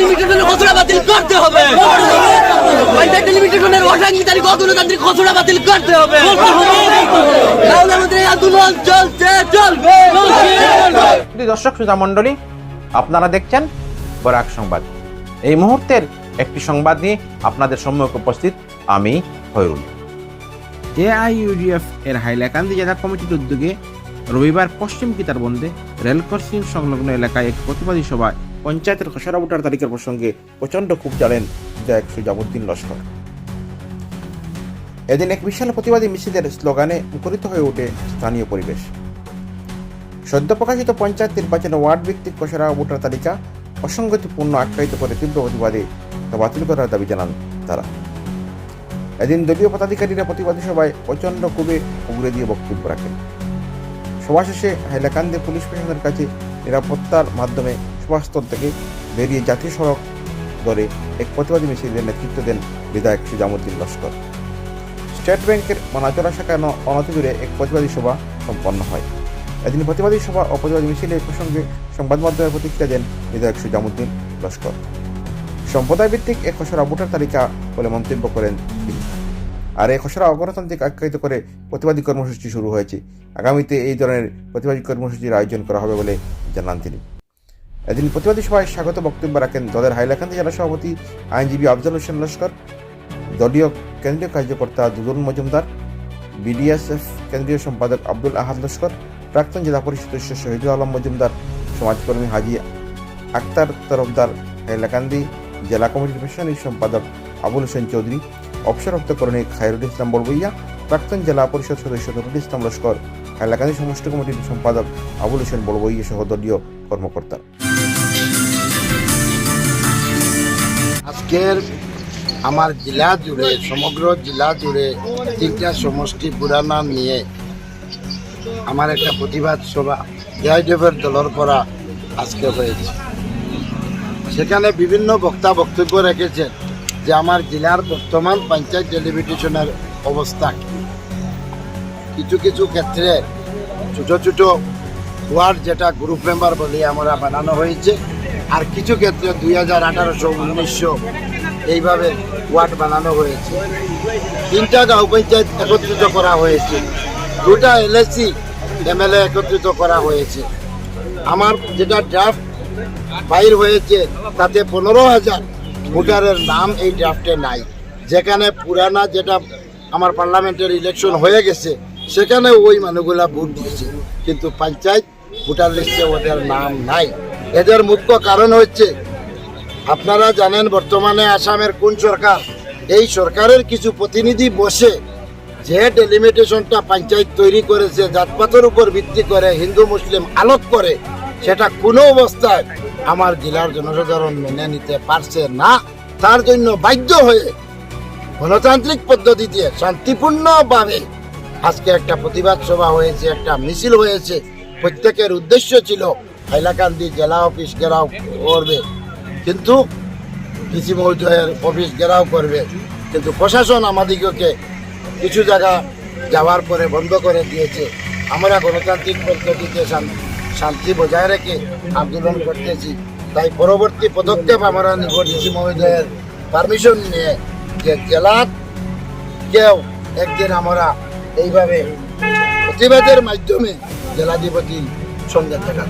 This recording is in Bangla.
লিমিটেশনের ঘোষণা বাতিল করতে হবে। পঞ্চায়েত লিমিটেশনের অসাংবিধানিক অগণতান্ত্রিক ঘোষণা বাতিল করতে হবে। তাহলে আমাদের এই আন্দোলন চলছে চলবে। দর্শক শ্রোতা মণ্ডলী আপনারা দেখছেন বরাক সংবাদ। এই মুহূর্তের একটি সংবাদ নিয়ে আপনাদের সম্মুখে উপস্থিত আমি হয়রুল এআইইউডিএফ এর হাইলাকান্দি জেলা কমিটির উদ্যোগে রবিবার পশ্চিম কিতারবন্দে রেল ক্রসিং সংলগ্ন এলাকায় এক প্রতিবাদী সভায় পঞ্চায়েতের খসড়া ভোটার তালিকার প্রসঙ্গে প্রচণ্ড ক্ষোভ জানেন বিধায়ক সুজামুদ্দিন লস্কর। এদিন এক বিশাল প্রতিবাদী মিছিলের স্লোগানে মুখরিত হয়ে ওঠে স্থানীয় পরিবেশ। সদ্য প্রকাশিত পঞ্চায়েত নির্বাচনে ওয়ার্ড ভিত্তিক খসড়া ভোটার তালিকা অসঙ্গতিপূর্ণ আখ্যায়িত করে তীব্র প্রতিবাদে তা বাতিল করার দাবি জানান তারা। এদিন দলীয় পদাধিকারীরা প্রতিবাদী সভায় প্রচণ্ড ক্ষোভে উগড়ে দিয়ে বক্তব্য রাখেন। সভা শেষে হাইলাকান্দি পুলিশ প্রশাসনের কাছে নিরাপত্তার মাধ্যমে সভাস্থল থেকে বেরিয়ে জাতীয় সড়ক ধরে এক প্রতিবাদী মিছিলের নেতৃত্ব দেন বিধায়ক সুজামুদ্দিন লস্কর। স্টেট ব্যাংকের মানাচড়া শাখায় অনতিদূরে এক প্রতিবাদী সভা সম্পন্ন হয়। এদিন প্রতিবাদী সভা ও প্রতিবাদী মিছিলের প্রসঙ্গে সংবাদ মাধ্যমে প্রতিক্রিয়া দেন বিধায়ক সুজামুদ্দিন লস্কর। সম্প্রদায় ভিত্তিক এক খসড়া ভোটার তালিকা বলে মন্তব্য করেন তিনি। আর এই খসড়া অগণতান্ত্রিক আখ্যায়িত করে প্রতিবাদী কর্মসূচি শুরু হয়েছে। আগামীতে এই ধরনের প্রতিবাদী কর্মসূচির আয়োজন করা হবে বলে জানান তিনি। এদিন প্রতিবাদী সভায় স্বাগত বক্তব্য রাখেন দলের হাইলাকান্দি জেলা সভাপতি আইনজীবী আফজাল হোসেন লস্কর, দলীয় কেন্দ্রীয় কার্যকর্তা দুদুল মজুমদার, বিডিএসএফ কেন্দ্রীয় সম্পাদক আব্দুল আহাদ লস্কর, প্রাক্তন জেলা পরিষদ সদস্য শহীদুল আলম মজুমদার, সমাজকর্মী হাজি আক্তার তরফদার, হাইলাকান্দি জেলা কমিটির প্রশাসনিক সম্পাদক আবুল হোসেন চৌধুরী, অবসরপ্রাপ্ত কর্মী খায়রুল ইসলাম বলবইয়া প্রাক্তন জেলা পরিষদ সদস্য নুরুল ইসলাম লস্কর, হাইলাকান্দি সমষ্টি কমিটির সম্পাদক আবুল হোসেন বলবইয়া সহ দলীয় কর্মকর্তা আজকের আমার জেলা জুড়ে, সমগ্র জেলা জুড়ে তিনটা সমষ্টি পুরানা নিয়ে আমার একটা প্রতিবাদ সভা, জয়দেবের দলের করা আজকে হয়েছে। সেখানে বিভিন্ন বক্তা বক্তব্য রেখেছেন যে আমার জেলার বর্তমান পঞ্চায়েত ডেলিমিটেশনের অবস্থা কিছু কিছু ক্ষেত্রে ছোট ছোট ওয়ার্ড যেটা গ্রুপ মেম্বার বলে আমরা বানানো হয়েছে আর কিছু ক্ষেত্রে দুই হাজার আঠারোশো, উনিশশো এইভাবে ওয়ার্ড বানানো হয়েছে। তিনটা গাঁও পঞ্চায়েত একত্রিত করা হয়েছে। দুটা এলএসি এমএলএ একত্রিত করা হয়েছে। আমার যেটা ড্রাফট বাইর হয়েছে, তাতে পনেরো হাজার ভোটারের নাম এই ড্রাফটে নাই। যেখানে পুরানা যেটা আমার পার্লামেন্টের ইলেকশন হয়ে গেছে, সেখানে ওই মানুষগুলা ভোট দিয়েছে। কিন্তু পঞ্চায়েত ভোটার লিস্টে ওদের নাম নাই। এদের মুখ্য কারণ হচ্ছে, আপনারা জানেন বর্তমানে আসামের কোন সরকার? এই সরকারের কিছু প্রতিনিধি বসে যে ডেলিমিটেশনটা পঞ্চায়েত তৈরি করেছে, জাতপাতের উপর ভিত্তি করে হিন্দু, মুসলিম আলোক করে, সেটা কোনো অবস্থায় আমার জেলার জনসাধারণ মেনে নিতে পারছে না। তার জন্য বাধ্য হয়ে গণতান্ত্রিক পদ্ধতিতে শান্তিপূর্ণভাবে আজকে একটা প্রতিবাদ সভা হয়েছে, একটা মিছিল হয়েছে। প্রত্যেকের উদ্দেশ্য ছিল হাইলাকান্দি জেলা অফিস ঘেরাও করবে। কিন্তু কৃষি মহোদয়ের অফিস ঘেরাও করবে। কিন্তু প্রশাসন আমাদিগকে কিছু জায়গা যাওয়ার পরে বন্ধ করে দিয়েছে। আমরা গণতান্ত্রিক পদ্ধতিতে শান্তি বজায় রেখে আন্দোলন করতেছি। তাই পরবর্তী পদক্ষেপ আমরা নিব ডিসি মহোদয়ের পারমিশন নিয়ে যে জেলার কেউ একদিন আমরা এইভাবে প্রতিবাদের মাধ্যমে জেলাধিপতির সঙ্গে দেখা।